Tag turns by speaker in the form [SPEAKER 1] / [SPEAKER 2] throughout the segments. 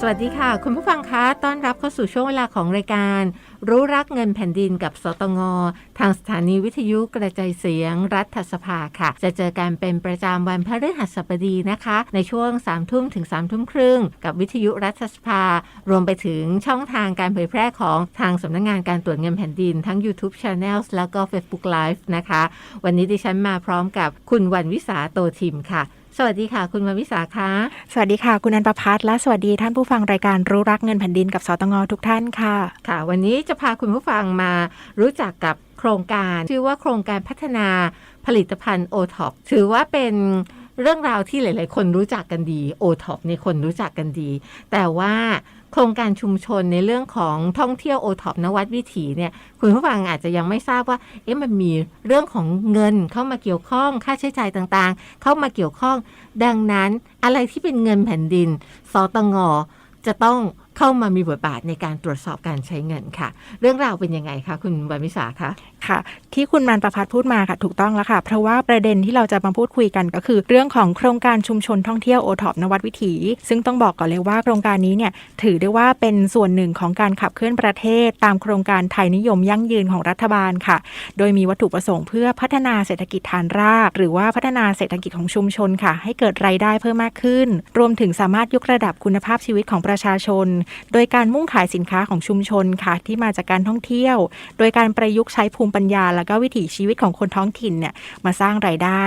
[SPEAKER 1] สวัสดีค่ะ คุณผู้ฟังคะ ต้อนรับเข้าสู่ช่วงเวลาของรายการ รู้รักเงินแผ่นดินกับ สตง ทางสถานีวิทยุกระจายเสียงรัฐสภาค่ะ จะเจอกันเป็นประจำวันพฤหัสบดีนะคะ ในช่วง3ามทุ่มถึง3ามทุ่มครึ่ง กับวิทยุรัฐสภา รวมไปถึงช่องทางการเผยแพร่ของทางสำนักงงานการตรวจเงินแผ่นดิน ทั้ง YouTube Channel แล้วก็ Facebook Live นะคะ วันนี้ดิฉันมาพร้อมกับคุณวันวิสาโตทิมค่ะ สวัสดีค่ะ คุณวันวิสาคะ
[SPEAKER 2] สวัสดีค่ะ คุณอันประพัฒน์และสวัสดีท่านผู้ฟังรายการรู้รักเงินแผ่นดินกับสตงทุกท่านค่ะ
[SPEAKER 1] ค่ะ วันนี้จะพาคุณผู้ฟังมารู้จักกับโครงการชื่อว่าโครงการพัฒนาผลิตภัณฑ์ o t o p ถือว่าเป็นเรื่องราวที่หลาย ๆ คนรู้จักกันดี o t o p ในยคนรู้จักกันดี แต่ว่า โครงการชุมชนในเรื่องของท่องเที่ยวโอท็อปนวัดวิถีเนี่ยคุณผู้ฟังอาจจะยังไม่ทราบว่าเอ๊ะมันมีเรื่องของเงินเข้ามาเกี่ยวข้องค่าใช้จ่ายต่างๆ เข้ามาเกี่ยวข้อง ดังนั้นอะไรที่เป็นเงินแผ่นดินสตงจะต้อง เข้ามามีบทบาทในการตรวจสอบการใช้เงินค่ะ เรื่องราวเป็นยังไงคะคุณวันวิสาคะ
[SPEAKER 2] ค่ะ ที่คุณมันประพัฒน์พูดมาค่ะถูกต้องแล้วค่ะ เพราะว่าประเด็นที่เราจะมาพูดคุยกันก็คือ เรื่องของโครงการชุมชนท่องเที่ยวโอท็อปนวัดวิถี ซึ่งต้องบอกก่อนเลยว่าโครงการนี้เนี่ยถือได้ว่าเป็นส่วนหนึ่งของการขับเคลื่อนประเทศ ตามโครงการไทยนิยมยั่งยืนของรัฐบาลค่ะ โดยมีวัตถุประสงค์เพื่อพัฒนาเศรษฐกิจฐานราก หรือว่าพัฒนาเศรษฐกิจของชุมชนค่ะ ให้เกิดรายได้เพิ่มมากขึ้น รวมถึงสามารถยกระดับคุณภาพชีวิตของประชาชนโดยการมุ่งขายสินค้าของชุมชนค่ะ ที่มาจากการท่องเที่ยว โดยการประยุกต์ใช้ภูมิปัญญา และก็วิถีชีวิตของคนท้องถิ่นเนี่ยมาสร้างรายได้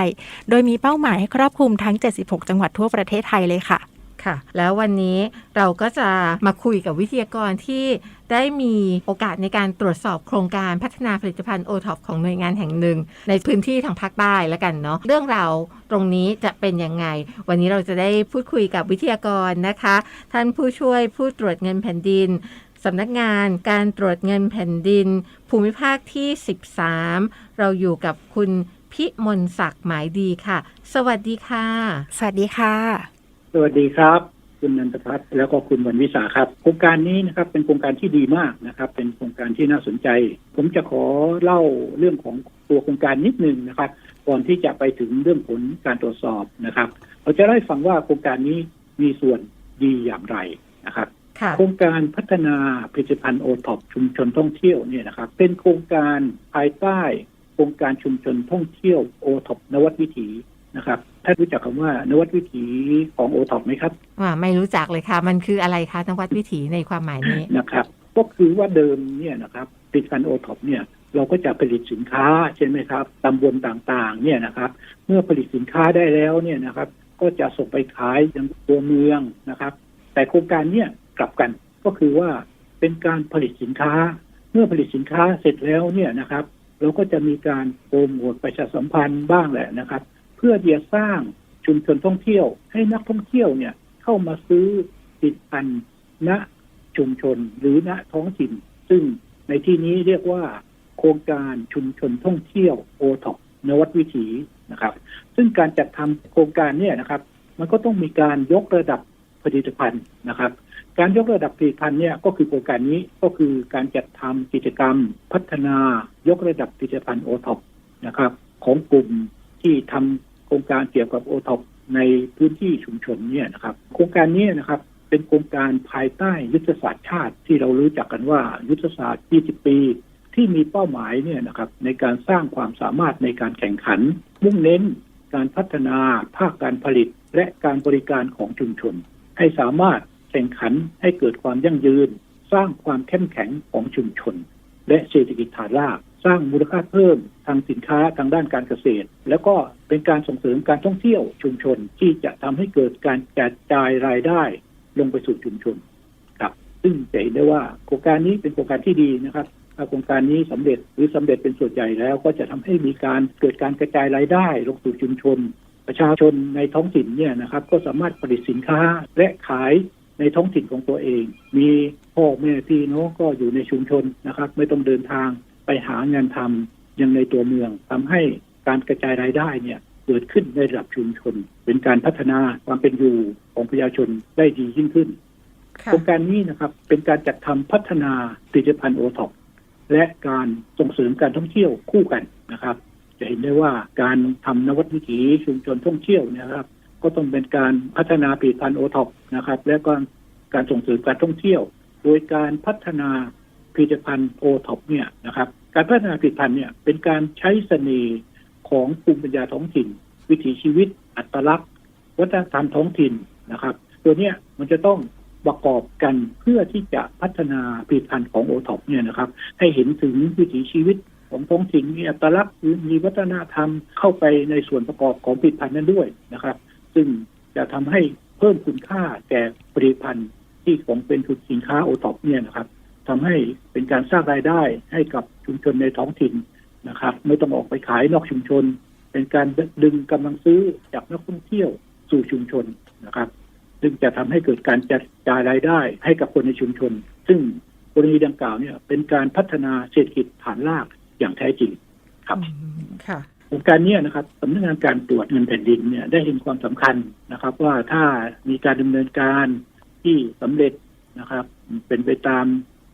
[SPEAKER 2] โดยมีเป้าหมายให้ครอบคลุมทั้ง 76 จังหวัดทั่วประเทศไทยเลยค่ะ
[SPEAKER 1] ค่ะ แล้ววันนี้เราก็จะมาคุยกับวิทยากรที่ได้มีโอกาสในการตรวจสอบโครงการพัฒนาผลิตภัณฑ์โอท็อปของหน่วยงานแห่งหนึ่ง ในพื้นที่ทางภาคใต้แล้วกันเนาะเรื่องราวตรงนี้จะเป็นยังไง วันนี้เราจะได้พูดคุยกับวิทยากรนะคะ ท่านผู้ช่วยผู้ตรวจเงินแผ่นดินสำนักงานการตรวจเงินแผ่นดิน ภูมิภาคที่ 13 เราอยู่กับคุณพิมลศักดิ์หมายดีค่ะ สวัสดีค่ะ
[SPEAKER 2] สวัสดีค่ะ
[SPEAKER 3] สวัสดีครับ คุณนันทพัฒน์แล้วก็คุณวันวิสาครับโครงการนี้นะครับเป็นโครงการที่ดีมากนะครับ เป็นโครงการที่น่าสนใจ ผมจะขอเล่าเรื่องของตัวโครงการนิดนึงนะครับก่อนที่จะไปถึงเรื่องผลการตรวจสอบนะครับ เราจะได้ฟังว่าโครงการนี้มีส่วนดีอย่างไรนะครับ
[SPEAKER 1] ค่ะ
[SPEAKER 3] โครงการพัฒนาผลิตภัณฑ์โอท็อปชุมชนท่องเที่ยวเนี่ยนะครับ เป็นโครงการภายใต้โครงการชุมชนท่องเที่ยวโอท็อปนวัดวิถี นะครับท่านรู้จักคำว่านวัดวิถีของโอท็อปไหมครับ
[SPEAKER 1] ว่าไม่รู้จักเลยค่ะ มันคืออะไรคะนวัดวิถีในความหมายนี้
[SPEAKER 3] นะครับ ก็คือว่าเดิมเนี่ยนะครับผลิตภัณฑ์โอท็อปเนี่ยเราก็จะผลิตสินค้าใช่ไหมครับตำบลต่างๆ เนี่ยนะครับ เมื่อผลิตสินค้าได้แล้วเนี่ยนะครับ ก็จะส่งไปขายยังตัวเมืองนะครับ แต่โครงการเนี่ยกลับกันก็คือว่าเป็นการผลิตสินค้า เมื่อผลิตสินค้าเสร็จแล้วเนี่ยนะครับ เราก็จะมีการโปรโมทประชาสัมพันธ์บ้างแหละนะครับ เพื่อที่จะสร้างชุมชนท่องเที่ยว ให้นักท่องเที่ยวเนี่ยเข้ามาซื้อผลิตภัณฑ์ณชุมชนหรือณท้องถิ่น ซึ่งในที่นี้เรียกว่า โครงการชุมชนท่องเที่ยวโอท็อปนวัดวิถีนะครับ ซึ่งการจัดทำโครงการเนี่ยนะครับ มันก็ต้องมีการยกระดับผลิตภัณฑ์นะครับ การยกระดับผลิตภัณฑ์เนี่ยก็คือโครงการนี้ก็คือการจัดทำกิจกรรม พัฒนายกระดับผลิตภัณฑ์โอท็อปนะครับ ของกลุ่มที่ทำ โครงการเกี่ยวกับโอท็อปในพื้นที่ชุมชนเนี่ยนะครับ โครงการนี้นะครับเป็นโครงการภายใต้ยุทธศาสตร์ชาติที่เรารู้จักกันว่ายุทธศาสตร์ 20 ปี ที่มีเป้าหมายเนี่ยนะครับในการสร้างความสามารถในการแข่งขัน มุ่งเน้นการพัฒนาภาคการผลิต และการบริการของชุมชน ให้สามารถแข่งขันให้เกิดความยั่งยืน สร้างความเข้มแข็งของชุมชน และเศรษฐกิจฐานราก สร้างมูลค่าเพิ่มทางสินค้าทางด้านการเกษตร แล้วก็เป็นการส่งเสริมการท่องเที่ยวชุมชนที่จะทำให้เกิดการกระจายรายได้ลงไปสู่ชุมชนครับ ซึ่งจะเห็นได้ว่าโครงการนี้เป็นโครงการที่ดีนะครับถ้าโครงการนี้สำเร็จหรือสำเร็จเป็นส่วนใหญ่แล้ว ก็จะทำให้มีการเกิดการกระจายรายได้ลงสู่ชุมชน ประชาชนในท้องถิ่นเนี่ยนะครับ ก็สามารถผลิตสินค้าและขายในท้องถิ่นของตัวเอง มีพ่อแม่พี่น้องก็อยู่ในชุมชนนะครับ ไม่ต้องเดินทาง ไปหางานทำยังในตัวเมืองทำให้การกระจายรายได้เนี่ยเกิดขึ้นในระดับชุมชน เป็นการพัฒนาความเป็นอยู่ของประชาชนได้ดียิ่งขึ้นโครงการนี้นะครับเป็นการจัดทำพัฒนาผลิตภัณฑ์โอท็อปและการส่งเสริมการท่องเที่ยวคู่กันนะครับ จะเห็นได้ว่าการทำนวัตวิถีชุมชนท่องเที่ยวเนยนะครับ ก็ต้องเป็นการพัฒนาผลิตภัณฑ์โอท็อปนะครับ และก็การส่งเสริมการท่องเที่ยว โดยการพัฒนา ผลิตภัณฑ์โอท็อปเนี่ยนะครับ การพัฒนาผลิตภัณฑ์เนี่ยเป็นการใช้เสน่ห์ของภูมิปัญญาท้องถิ่น วิถีชีวิต อัตลักษณ์ วัฒนธรรมท้องถิ่นนะครับ ตัวเนี้ยมันจะต้องประกอบกันเพื่อที่จะพัฒนาผลิตภัณฑ์ของโอท็อปเนี่ยนะครับ ให้เห็นถึงวิถีชีวิตของท้องถิ่นมีอัตลักษณ์มีวัฒนธรรมเข้าไปในส่วนประกอบของผลิตภัณฑ์นั้นด้วยนะครับ ซึ่งจะทำให้เพิ่มคุณค่าแก่ผลิตภัณฑ์ที่ของเป็นสินค้าโอท็อปเนี่ยนะครับ ทำให้เป็นการสร้างรายได้ให้กับชุมชนในท้องถิ่นนะครับ ไม่ต้องออกไปขายนอกชุมชน เป็นการดึงกำลังซื้อจากนักท่องเที่ยวสู่ชุมชนนะครับ ซึ่งจะทำให้เกิดการจัดจ่ายรายได้ให้กับคนในชุมชน ซึ่งกรณีดังกล่าวเนี่ย เป็นการพัฒนาเศรษฐกิจฐานรากอย่างแท้จริงครับ
[SPEAKER 1] ค่ะ
[SPEAKER 3] โครงการเนี้นะครับสำนักงานการตรวจเงินแผ่นดินเนี่ยได้เห็นความสำคัญนะครับ ว่าถ้ามีการดำเนินการที่สำเร็จนะครับ เป็นไปตาม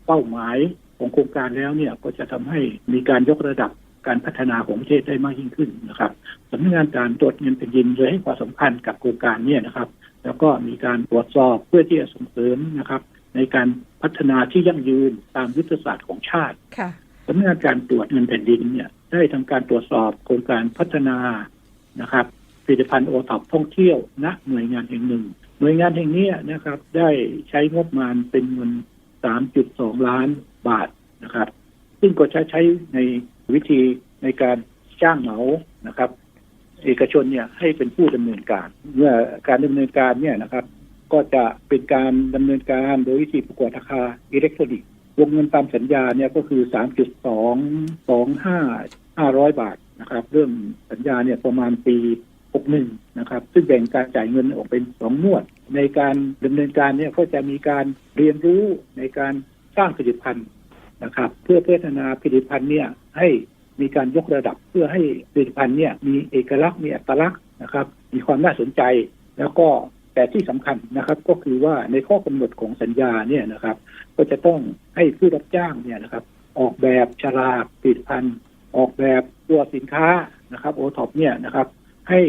[SPEAKER 3] เป้าหมายของโครงการแล้วเนี่ยก็จะทำให้มีการยกระดับการพัฒนาของประเทศได้มากยิ่งขึ้นนะครับสำนักงานการตรวจเงินแผ่นดินเลยให้ความสำคัญกับโครงการเนี่ยนะครับ แล้วก็มีการตรวจสอบเพื่อที่จะส่งเสริมนะครับ ในการพัฒนาที่ยั่งยืนตามยุทธศาสตร์ของชาติ
[SPEAKER 1] ค่ะ
[SPEAKER 3] สำนักงานการตรวจเงินแผ่นดินเนี่ยได้ทำการตรวจสอบโครงการพัฒนานะครับผลิตภัณฑ์โอท็อปท่องเที่ยวณหน่วยงานแห่งหนึ่ง หน่วยงานแห่งเนี้ยนะครับ ได้ใช้งบประมาณเป็นเงิน 3.2 ล้านบาทนะครับ ซึ่งก็ใช้ใช้ในวิธีในการจ้างเหมานะครับ เอกชนเนี่ยให้เป็นผู้ดำเนินการ เมื่อการดำเนินการเนี่ยนะครับ ก็จะเป็นการดำเนินการโดยวิธีประกวดราคาอิเล็กทรอนิกส์วงเงินตามสัญญาเนี่ยก็คือ 3.225 500 บาทนะครับ เริ่มสัญญาเนี่ยประมาณปี 61นะครับ ซึ่งแบ่งการจ่ายเงินออกเป็นสองงวด ในการดำเนินการเนี่ยก็จะมีการเรียนรู้ในการสร้างผลิตภัณฑ์นะครับ เพื่อพัฒนาผลิตภัณฑ์เนี่ยให้มีการยกระดับเพื่อให้ผลิตภัณฑ์เนี่ยมีเอกลักษณ์มีอัตลักษณ์นะครับ มีความน่าสนใจ แล้วก็แต่ที่สำคัญนะครับก็คือว่าในข้อกำหนดของสัญญาเนี่ยนะครับ ก็จะต้องให้ผู้รับจ้างเนี่ยนะครับ ออกแบบฉลากผลิตภัณฑ์ ออกแบบตัวสินค้านะครับโอท็อปเนี่ยนะครับ ให้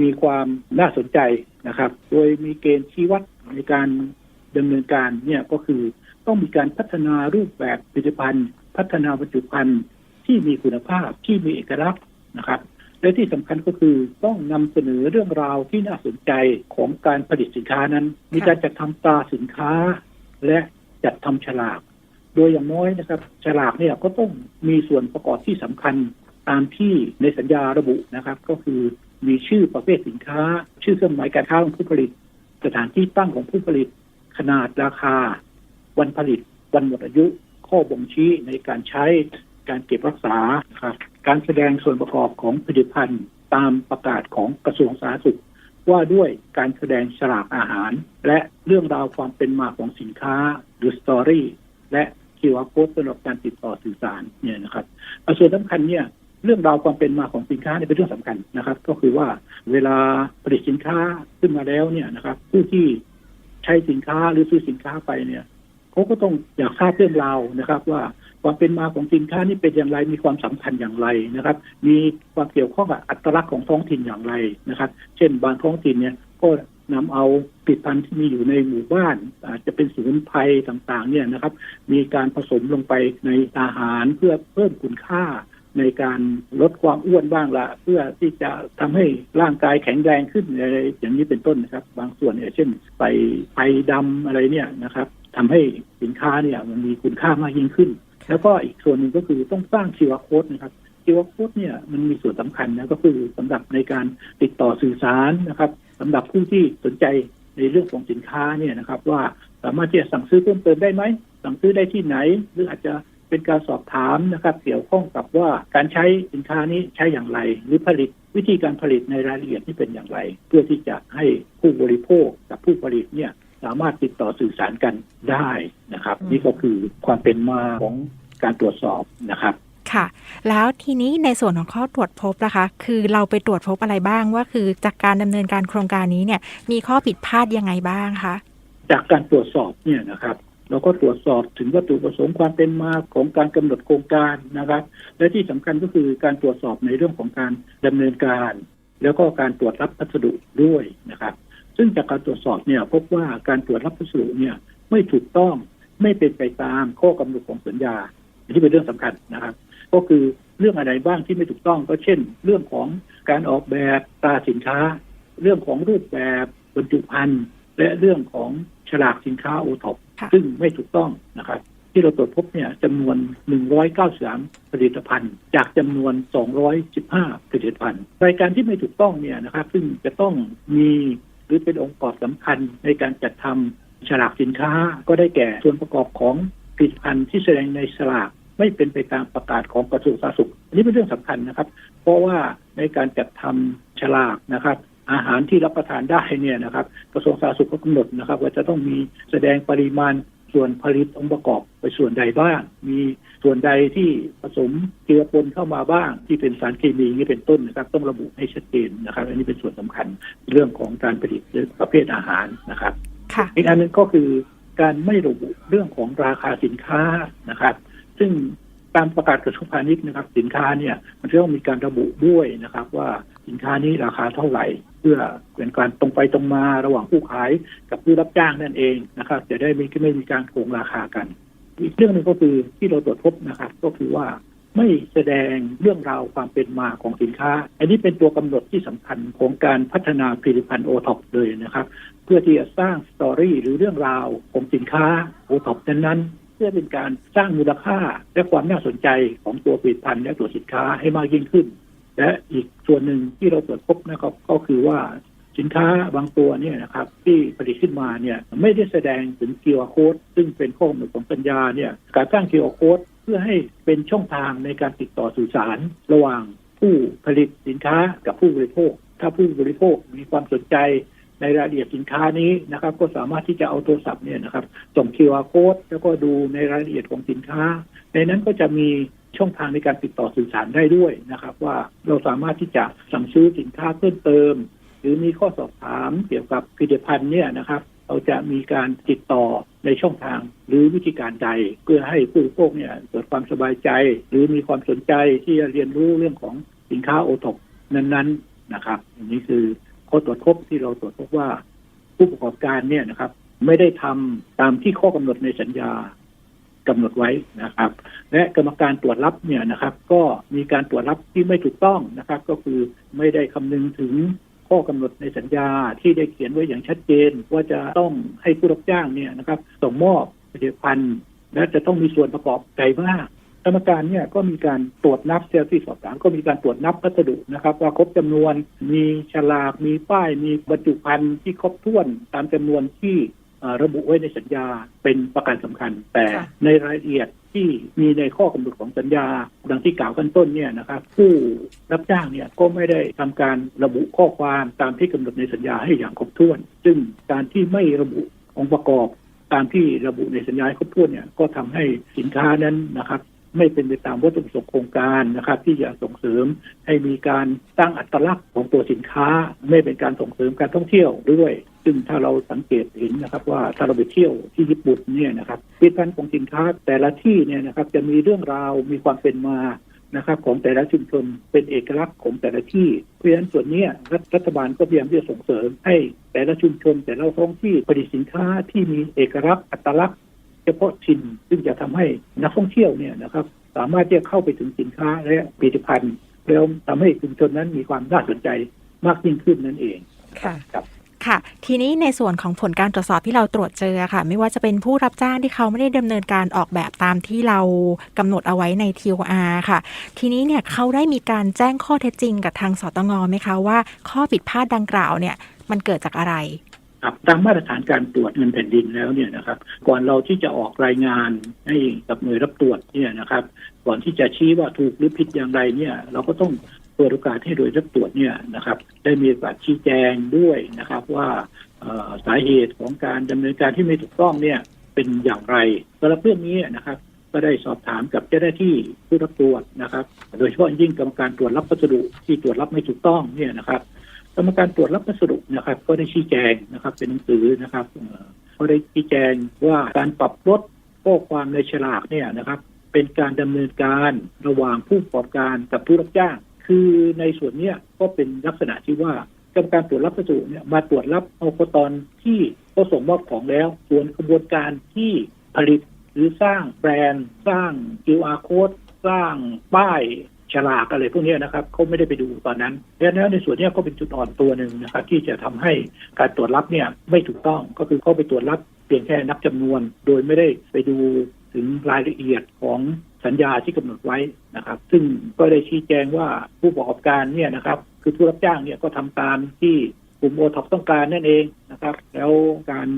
[SPEAKER 3] มีความน่าสนใจนะครับ โดยมีเกณฑ์ชี้วัดในการดำเนินการเนี่ยก็คือต้องมีการพัฒนารูปแบบผลิตภัณฑ์ พัฒนาบรรจุภัณฑ์ที่มีคุณภาพที่มีเอกลักษณ์นะครับ และที่สำคัญก็คือต้องนำเสนอเรื่องราวที่น่าสนใจของการผลิตสินค้านั้น มีการจัดทำตราสินค้า และจัดทำฉลาก โดยอย่างน้อยนะครับ ฉลากเนี่ยก็ต้องมีส่วนประกอบที่สำคัญ ตามที่ในสัญญาระบุนะครับ ก็คือมีชื่อประเภทสินค้า ชื่อเครื่องหมายการค้าของผู้ผลิต สถานที่ตั้งของผู้ผลิต ขนาดราคา วันผลิต วันหมดอายุ ข้อบ่งชี้ในการใช้การเก็บรักษาครับการแสดงส่วนประกอบของผลิตภัณฑ์ตามประกาศของกระทรวงสาธารณสุข ว่าด้วยการแสดงฉลากอาหาร และเรื่องราวความเป็นมาของสินค้าหรือสตอรี่และ QR code สำหรับการติดต่อสื่อสารเนี่ยนะครับส่วนสำคัญเนี่ย เรื่องราวความเป็นมาของสินค้าเนี่ยเป็นเรื่องสำคัญนะครับ ก็คือว่าเวลาผลิตสินค้าขึ้นมาแล้วเนี่ยนะครับ ผู้ที่ใช้สินค้าหรือซื้อสินค้าไปเนี่ยเขาก็ต้องอยากทราบเรื่องราวนะครับ ว่าความเป็นมาของสินค้านี่เป็นอย่างไรมีความสำคัญอย่างไรนะครับ มีความเกี่ยวข้องกับอัตลักษณ์ของท้องถิ่นอย่างไรนะครับ เช่นบางท้องถิ่นเนี่ยก็นำเอาผลิตภัณฑ์ที่มีอยู่ในหมู่บ้าน อาจจะเป็นสมุนไพรต่างๆ เนี่ยนะครับ มีการผสมลงไปในอาหารเพื่อเพิ่มคุณค่า ในการลดความอ้วนบ้างละเพื่อที่จะทำให้ร่างกายแข็งแรงขึ้นอะไรอย่างนี้เป็นต้นนะครับ บางส่วนเนี่ยเช่นใส่ไฟดำอะไรเนี่ยนะครับทำให้สินค้าเนี่ยมันมีคุณค่ามากยิ่งขึ้น แล้วก็อีกส่วนหนึ่งก็คือต้องสร้างชีวโค้ดนะครับชีวโค้ดเนี่ยมันมีส่วนสำคัญนะก็คือสำหรับในการติดต่อสื่อสารนะครับสำหรับผู้ที่สนใจในเรื่องของสินค้าเนี่ยนะครับ ว่าสามารถที่จะสั่งซื้อเพิ่มเติมได้ไหมสั่งซื้อได้ที่ไหน หรืออาจจะ เป็นการสอบถามนะครับ เกี่ยวข้องกับว่าการใช้สินค้านี้ใช้อย่างไร หรือผลิตวิธีการผลิตในรายละเอียดที่เป็นอย่างไร เพื่อที่จะให้ผู้บริโภคกับผู้ผลิตเนี่ยสามารถติดต่อสื่อสารกันได้นะครับ นี่ก็คือความเป็นมาของการตรวจสอบนะครับ
[SPEAKER 2] ค่ะ แล้วทีนี้ในส่วนของข้อตรวจพบนะคะ คือเราไปตรวจพบอะไรบ้างว่าคือจากการดำเนินการโครงการนี้เนี่ยมีข้อผิดพลาดยังไงบ้างคะ
[SPEAKER 3] จากการตรวจสอบเนี่ยนะครับ เราก็ตรวจสอบถึงวัตถุประสงค์ความเป็นมาของการกำหนดโครงการนะครับ และที่สำคัญก็คือการตรวจสอบในเรื่องของการดำเนินการ แล้วก็การตรวจรับพัสดุด้วยนะครับ ซึ่งจากการตรวจสอบเนี่ยพบว่าการตรวจรับพัสดุเนี่ยไม่ถูกต้องไม่เป็นไปตามข้อกำหนดของสัญญาอันนี้เป็นเรื่องสำคัญนะครับ ก็คือเรื่องอะไรบ้างที่ไม่ถูกต้องก็เช่น เรื่องของการออกแบบตราสินค้า เรื่องของรูปแบบบรรจุภัณฑ์และเรื่องของฉลากสินค้าโอท็อป ซึ่งไม่ถูกต้องนะครับ ที่เราตรวจพบเนี่ยจำนวน 193 ผลิตภัณฑ์ จากจำนวน 215 ผลิตภัณฑ์รายการที่ไม่ถูกต้องเนี่ยนะครับ ซึ่งจะต้องมีหรือเป็นองค์ประกอบสำคัญในการจัดทำฉลากสินค้า ก็ได้แก่ส่วนประกอบของผลิตภัณฑ์ที่แสดงในฉลากไม่เป็นไปตามประกาศของกระทรวงสาธารณสุขอันนี้เป็นเรื่องสำคัญนะครับ เพราะว่าในการจัดทำฉลากนะครับ อาหารที่รับประทานได้เนี่ยนะครับกระทรวงสาธารณสุขก็กำหนดนะครับ ว่าจะต้องมีแสดงปริมาณส่วนผลิตองค์ประกอบไปส่วนใดบ้าง มีส่วนใดที่ผสมเจือปนเข้ามาบ้าง ที่เป็นสารเคมีอย่างนี้เป็นต้นนะครับ ต้องระบุให้ชัดเจนนะครับ อันนี้เป็นส่วนสำคัญเรื่องของการผลิตประเภทอาหารนะครับ
[SPEAKER 2] ค่ะ
[SPEAKER 3] อีกอันหนึงก็คือการไม่ระบุเรื่องของราคาสินค้านะครับ ซึ่ง ตามประกาศกระทรวงพาณิชย์นะครับ สินค้าเนี่ย มันจะต้องมีการระบุด้วยนะครับ ว่าสินค้านี้ราคาเท่าไหร่ เพื่อเป็นการตรงไปตรงมาระหว่างผู้ขายกับผู้รับจ้างนั่นเองนะครับ จะได้ไม่ไม่มีการโกงราคากัน อีกเรื่องหนึ่งก็คือที่เราตรวจพบนะครับ ก็คือว่าไม่แสดงเรื่องราวความเป็นมาของสินค้า อันนี้เป็นตัวกำหนดที่สำคัญของการพัฒนาผลิตภัณฑ์โอท็อปเลยนะครับ เพื่อที่จะสร้างสตอรี่หรือเรื่องราวของสินค้าโอท็อปนั้นๆ พื่อเป็นการสร้างมูลค่าและความน่าสนใจของตัวผลิตภัณฑ์และตัวสินค้าให้มากยิ่งขึ้น และอีกส่วนหนึ่งที่เราตรวจพบนะครับก็คือว่าสินค้าบางตัวเนี่ยนะครับที่ผลิตขึ้นมาเนี่ยไม่ได้แสดงถึง QR code ซึ่งเป็นข้อกำหนดของสัญญาเนี่ยการสร้าง QR code เพื่อให้เป็นช่องทางในการติดต่อสื่อสาร ระหว่างผู้ผลิตสินค้ากับผู้บริโภค ถ้าผู้บริโภคมีความสนใจ ในรายละเอียดสินค้านี้นะครับ ก็สามารถที่จะเอาโทรศัพท์เนี่ยนะครับส่ง QR code แล้วก็ดูในรายละเอียดของสินค้า ในนั้นก็จะมีช่องทางในการติดต่อสื่อสารได้ด้วยนะครับ ว่าเราสามารถที่จะสั่งซื้อสินค้าเพิ่มเติม หรือมีข้อสอบถามเกี่ยวกับผลิตภัณฑ์เนี่ยนะครับเราจะมีการติดต่อในช่องทางหรือวิธีการใด เพื่อให้ผู้บริโภคเนี่ยเกิดความสบายใจ หรือมีความสนใจที่จะเรียนรู้เรื่องของสินค้าโอท็อปนั้นๆนะครับอันนี้คือ ข้อตรวจพบที่เราตรวจพบว่า ผู้ประกอบการเนี่ยนะครับ ไม่ได้ทำตามที่ข้อกำหนดในสัญญากำหนดไว้นะครับ และกรรมการตรวจรับเนี่ยนะครับ ก็มีการตรวจรับที่ไม่ถูกต้องนะครับ ก็คือไม่ได้คำนึงถึงข้อกำหนดในสัญญาที่ได้เขียนไว้อย่างชัดเจน ว่าจะต้องให้ผู้รับจ้างเนี่ยนะครับส่งมอบผลิตภัณฑ์และจะต้องมีส่วนประกอบใดบ้าง กรรมการเนี่ยก็มีการตรวจนับเซลล์ที่สอบถามก็มีการตรวจนับพัสดุนะครับ ว่าครบจำนวนมีฉลากมีป้ายมีบรรจุภัณฑ์ที่ครบถ้วนตามจำนวนที่ระบุไว้ในสัญญาเป็นประการสำคัญ แต่ในรายละเอียดที่มีในข้อกำหนดของสัญญาดังที่กล่าวกันต้นเนี่ยนะครับผู้รับจ้างเนี่ยก็ไม่ได้ทำการระบุข้อความตามที่กำหนดในสัญญาให้อย่างครบถ้วน ซึ่งการที่ไม่ระบุองค์ประกอบตามที่ระบุในสัญญาครบถ้วนเนี่ยก็ทำให้สินค้านั้นนะครับ ไม่เป็นไปตามวัตถุประสงค์โครงการนะครับ ที่จะส่งเสริมให้มีการสร้างอัตลักษณ์ของตัวสินค้า ไม่เป็นการส่งเสริมการท่องเที่ยวด้วย ซึ่งถ้าเราสังเกตเห็นนะครับ ว่าถ้าเราไปเที่ยวที่ญี่ปุ่นเนี่ยนะครับผลิตภัณฑ์ของสินค้าแต่ละที่เนี่ยนะครับจะมีเรื่องราวมีความเป็นมานะครับของแต่ละชุมชนเป็นเอกลักษณ์ของแต่ละที่ เพราะฉะนั้นส่วนนี้รัฐรัฐบาลก็พยายามที่จะส่งเสริมให้แต่ละชุมชนแต่ละท้องที่ผลิตสินค้าที่มีเอกลักษณ์อัตลักษณ์ เฉพาะถิ่นซึ่งจะทำให้นักท่องเที่ยวเนี่ยนะครับ สามารถที่จะเข้าไปถึงสินค้าและผลิตภัณฑ์แล้วทำให้ชุมชนนั้นมีความน่าสนใจมากยิ่งขึ้นนั่นเอง
[SPEAKER 1] ค่ะ
[SPEAKER 3] ครับ
[SPEAKER 2] ค่ะ ทีนี้ในส่วนของผลการตรวจสอบที่เราตรวจเจอค่ะ ไม่ว่าจะเป็นผู้รับจ้างที่เขาไม่ได้ดำเนินการออกแบบตามที่เรากำหนดเอาไว้ใน TOR ค่ะ ทีนี้เนี่ยเขาได้มีการแจ้งข้อเท็จจริงกับทางสตงไหมคะว่าข้อผิดพลาดดังกล่าวเนี่ยมันเกิดจากอะไร
[SPEAKER 3] ครับตามมาตรฐานการตรวจเงินแผ่นดินแล้วเนี่ยนะครับ ก่อนเราที่จะออกรายงานให้กับหน่วยรับตรวจเนี่ยนะครับ ก่อนที่จะชี้ว่าถูกหรือผิดอย่างไรเนี่ย เราก็ต้องเปิดโอกาสให้หน่วยรับตรวจเนี่ยนะครับ ได้มีโอกาสชี้แจงด้วยนะครับว่าสาเหตุของการดำเนินการที่ไม่ถูกต้องเนี่ยเป็นอย่างไรสำหรับเรื่องนี้นะครับ ก็ได้สอบถามกับเจ้าหน้าที่ผู้รับตรวจนะครับ โดยเฉพาะยิ่งกรรมการตรวจรับพัสดุที่ตรวจรับไม่ถูกต้องเนี่ยนะครับ กรรมการตรวจรับพัสดุนะครับ ก็ได้ชี้แจงนะครับ เป็นหนังสือนะครับเอ่อก็ได้ชี้แจงว่าการปรับลดข้อความในฉลากเนี่ยนะครับ เป็นการดำเนินการระหว่างผู้ประกอบการกับผู้รับจ้าง คือในส่วนเนี้ยก็เป็นลักษณะที่ว่ากรรมการตรวจรับพัสดุเนี่ยมาตรวจรับเอาตอนที่เขาส่งมอบของแล้ว ส่วนกระบวนการที่ผลิตหรือสร้างแบรนด์ สร้าง QR code สร้างป้าย ฉลากอะไรพวกนี้นะครับเขาไม่ได้ไปดูตอนนั้นดังนั้นในส่วนนี้ก็เป็นจุดอ่อนตัวหนึ่งนะครับ ที่จะทำให้การตรวจรับเนี่ยไม่ถูกต้องก็คือเขาไปตรวจรับเพียงแค่นับจำนวน โดยไม่ได้ไปดูถึงรายละเอียดของสัญญาที่กำหนดไว้นะครับ ซึ่งก็ได้ชี้แจงว่าผู้ประกอบการเนี่ยนะครับ คือผู้รับจ้างเนี่ยก็ทำตามที่กลุ่มโอท็อปต้องการนั่นเองนะครับ แล้วการ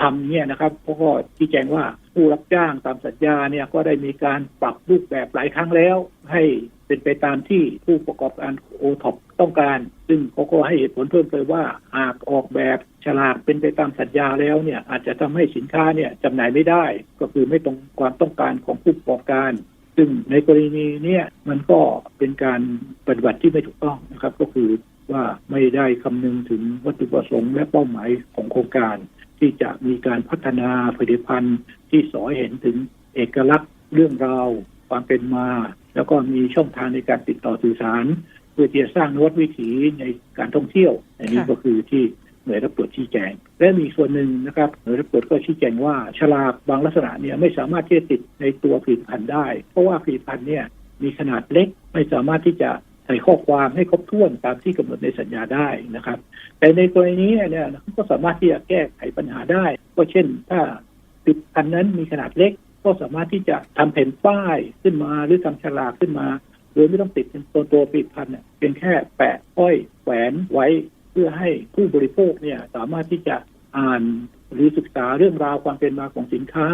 [SPEAKER 3] ทำเนี่ยนะครับเขาก็ชี้แจงว่าผู้รับจ้างตามสัญญาเนี่ยก็ได้มีการปรับรูปแบบหลายครั้งแล้ว ให้ เป็นไปตามที่ผู้ประกอบการโอท็อปต้องการ ซึ่งเขาก็ให้เหตุผลเพิ่มเติมว่าหากออกแบบฉลากเป็นไปตามสัญญาแล้วเนี่ยอาจจะทำให้สินค้าเนี่ยจำหน่ายไม่ได้ ก็คือไม่ตรงความต้องการของผู้ประกอบการ ซึ่งในกรณีนี้มันก็เป็นการปฏิบัติที่ไม่ถูกต้องนะครับ ก็คือว่าไม่ได้คำนึงถึงวัตถุประสงค์และเป้าหมายของโครงการ ที่จะมีการพัฒนาผลิตภัณฑ์ที่สอให้เห็นถึงเอกลักษณ์เรื่องราว ความเป็นมา แล้วก็มีช่องทางในการติดต่อสื่อสาร เพื่อที่จะสร้างนวัตวิถีในการท่องเที่ยว อันนี้
[SPEAKER 2] ค่ะ
[SPEAKER 3] ก็คือที่หน่วยรับตรวจชี้แจง และมีส่วนหนึ่งนะครับหน่วยรับตรวจก็ชี้แจงว่าฉลากบางลักษณะเนี่ยไม่สามารถที่จะติดในตัวผลิตภัณฑ์ได้ เพราะว่าผลิตภัณฑ์เนี่ยมีขนาดเล็กไม่สามารถที่จะใส่ข้อความให้ครบถ้วนตามที่กำหนดในสัญญาได้นะครับ แต่ในกรณีนี้เนี่ยก็สามารถที่จะแก้ไขปัญหาได้ ก็เช่น ถ้าผลิตภัณฑ์นั้นมีขนาดเล็ก ก็สามารถที่จะทำแผ่นป้ายขึ้นมาหรือทำฉลากขึ้นมาโดยไม่ต้องติดเป็นตัวตัวผลิตภัณฑ์เนี่ยเพียงแค่แปะห้อยแขวนไว้เพื่อให้ผู้บริโภคเนี่ยสามารถที่จะอ่านหรือศึกษาเรื่องราวความเป็นมาของสินค้า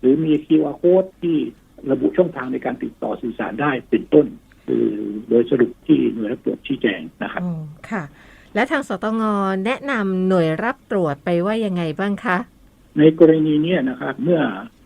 [SPEAKER 3] หรือมี QR code ที่ระบุช่องทางในการติดต่อสื่อสารได้เป็นต้น คือโดยสรุปที่หน่วยรับตรวจชี้แจงนะครับ
[SPEAKER 1] อ๋อค่ะ และทางสตงแนะนำหน่วยรับตรวจไปว่ายังไงบ้างคะ
[SPEAKER 3] ในกรณีเนี้นะครับ เมื่อ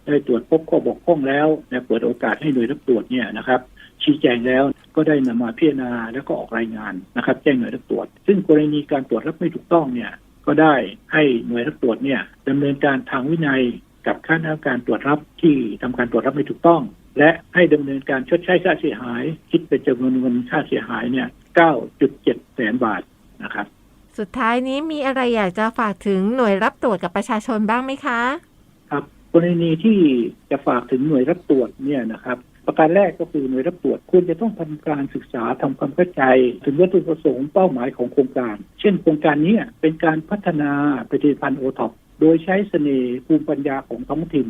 [SPEAKER 3] ได้ตรวจพบข้อบกพร่องแล้วและเปิดโอกาสให้หน่วยรับตรวจเนี่ยนะครับชี้แจงแล้วก็ได้นำมาพิจารณาแล้วก็ออกรายงานนะครับ แจ้งหน่วยรับตรวจ ซึ่งกรณีการตรวจรับไม่ถูกต้องเนี่ยก็ได้ให้หน่วยรับตรวจเนี่ยดำเนินการทางวินัยกับคณะกรรมการตรวจรับที่ทำการตรวจรับไม่ถูกต้อง และให้ดำเนินการชดใช้ค่าเสียหาย คิดเป็นจำนวนเงินค่าเสียหายเนี่ย 9.7 แสนบาทนะครับ
[SPEAKER 1] สุดท้ายนี้มีอะไรอยากจะฝากถึงหน่วยรับตรวจกับประชาชนบ้างไหมคะ
[SPEAKER 3] ครับ กรณีที่จะฝากถึงหน่วยรับตรวจเนี่ยนะครับ ประการแรกก็คือหน่วยรับตรวจควรจะต้องทำการศึกษาทำความเข้าใจ ถึงวัตถุประสงค์เป้าหมายของโครงการ เช่น โครงการนี้เป็นการพัฒนาผลิตภัณฑ์โอท็อปโดยใช้เสน่ห์ภูมิปัญญาของท้องถิ่น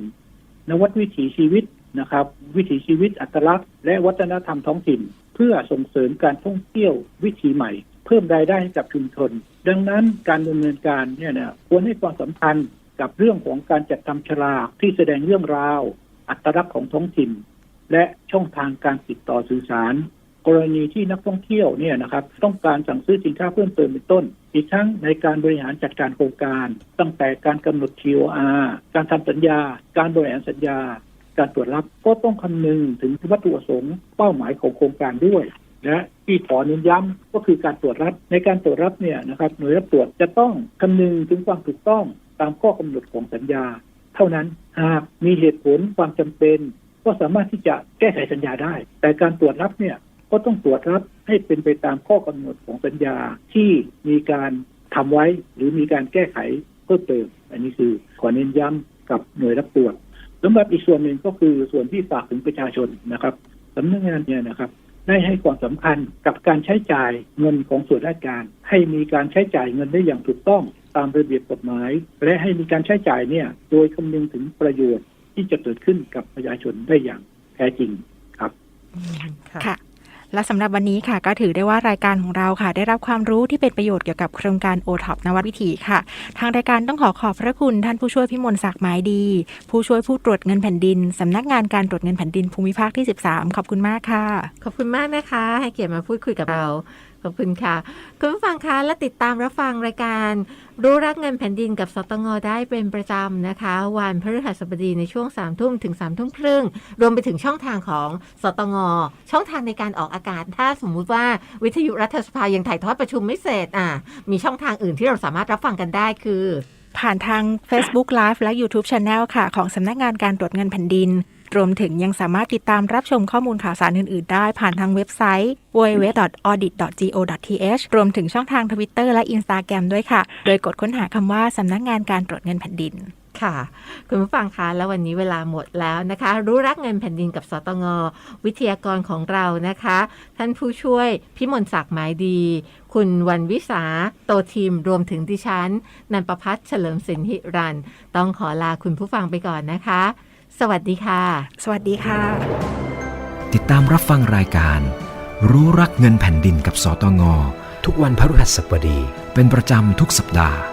[SPEAKER 3] นวัตวิถีชีวิตนะครับ วิถีชีวิตอัตลักษณ์และวัฒนธรรมท้องถิ่น เพื่อส่งเสริมการท่องเที่ยววิถีใหม่ เพิ่มรายได้ให้กับชุมชน ดังนั้นการดำเนินการเนี่ยนะควรให้ความสำคัญ กับเรื่องของการจัดทำฉลากที่แสดงเรื่องราว อัตลักษณ์ของท้องถิ่น และช่องทางการติดต่อสื่อสาร กรณีที่นักท่องเที่ยวเนี่ยนะครับ ต้องการสั่งซื้อสินค้าเพิ่มเติมเป็นต้น อีกทั้งในการบริหารจัดการโครงการ ตั้งแต่การกำหนด TOR การทำสัญญา การบริหารสัญญา การตรวจรับก็ต้องคำนึงถึงวัตถุประสงค์เป้าหมายของโครงการด้วยและที่ขอเน้นย้ำก็คือการตรวจรับในการตรวจรับเนี่ยนะครับหน่วยรับตรวจจะต้องคำนึงถึงความถูกต้อง ตามข้อกำหนดของสัญญา เท่านั้นหากมีเหตุผลความจำเป็น ก็สามารถที่จะแก้ไขสัญญาได้ แต่การตรวจรับเนี่ยก็ต้องตรวจรับให้เป็นไปตามข้อกำหนดของสัญญาที่มีการทำไว้หรือมีการแก้ไขเพิ่มเติมอันนี้คือขอเน้นย้ำกับหน่วยรับตรวจสำหรับอีกส่วนหนึ่งก็คือส่วนที่ฝากถึงประชาชนนะครับสำนักงานเนี่ยนะครับได้ให้ความสำคัญกับการใช้จ่ายเงินของส่วนราชการ ให้มีการใช้จ่ายเงินได้อย่างถูกต้อง ตามระเบียบกฎหมาย และให้มีการใช้จ่ายเนี่ย โดยคำนึงถึงประโยชน์ที่จะเกิดขึ้นกับประชาชนได้อย่างแท้จริงครับ
[SPEAKER 2] ค่ะและสำหรับวันนี้ค่ะ ก็ถือได้ว่ารายการของเราค่ะ ได้รับความรู้ที่เป็นประโยชน์เกี่ยวกับโครงการโอท็อปนวัดวิถีค่ะ ทางรายการต้องขอขอบพระคุณท่านผู้ช่วยพิมลศักดิ์หมายดี ผู้ช่วยผู้ตรวจเงินแผ่นดินสำนักงานการตรวจเงินแผ่นดินภูมิภาคที่ 13 ขอบคุณมากค่ะ
[SPEAKER 1] ขอบคุณมากนะคะ ให้เกียรติมาพูดคุยกับเรา ขอบคุณค่ะ คุณผู้ฟังคะและติดตามรับฟังรายการ รู้รักเงินแผ่นดินกับสตงได้เป็นประจำนะคะ วันพฤหัสบดีในช่วง3ามทุ่มถึง3ามทุ่มครึ่ง รวมไปถึงช่องทางของสตงช่องทางในการออกอากาศ ถ้าสมมุติว่าวิทยุรัฐสภายังถ่ายทอดประชุมไม่เสร็จอะมีช่องทางอื่นที่เราสามารถรับฟังกันได้คือ
[SPEAKER 2] ผ่านทาง Facebook Live และ YouTube Channel ค่ะ ของสำนักงานการตรวจเงินแผ่นดิน รวมถึงยังสามารถติดตามรับชมข้อมูลข่าวสารอื่น ๆ ได้ผ่านทางเว็บไซต์ www.audit.go.th รวมถึงช่องทาง Twitter และ Instagram ด้วยค่ะ โดยกดค้นหาคำว่าสำนักงานการตรวจเงินแผ่นดิน
[SPEAKER 1] ค่ะ คุณผู้ฟังคะแล้ววันนี้เวลาหมดแล้วนะคะ รู้รักเงินแผ่นดินกับสตงวิทยากรของเรานะคะ ท่านผู้ช่วยพิมลศักดิ์หมายดี คุณวันวิสา โตทีมรวมถึงดิฉัน นันประพัฒน์เฉลิมสินหิรัน ต้องขอลาคุณผู้ฟังไปก่อนนะคะ สวัสดีค่ะ
[SPEAKER 2] สวัสดีค่ะ
[SPEAKER 4] ติดตามรับฟังรายการ รู้รักเงินแผ่นดินกับสตง ทุกวันพฤหัสบดี เป็นประจำทุกสัปดาห์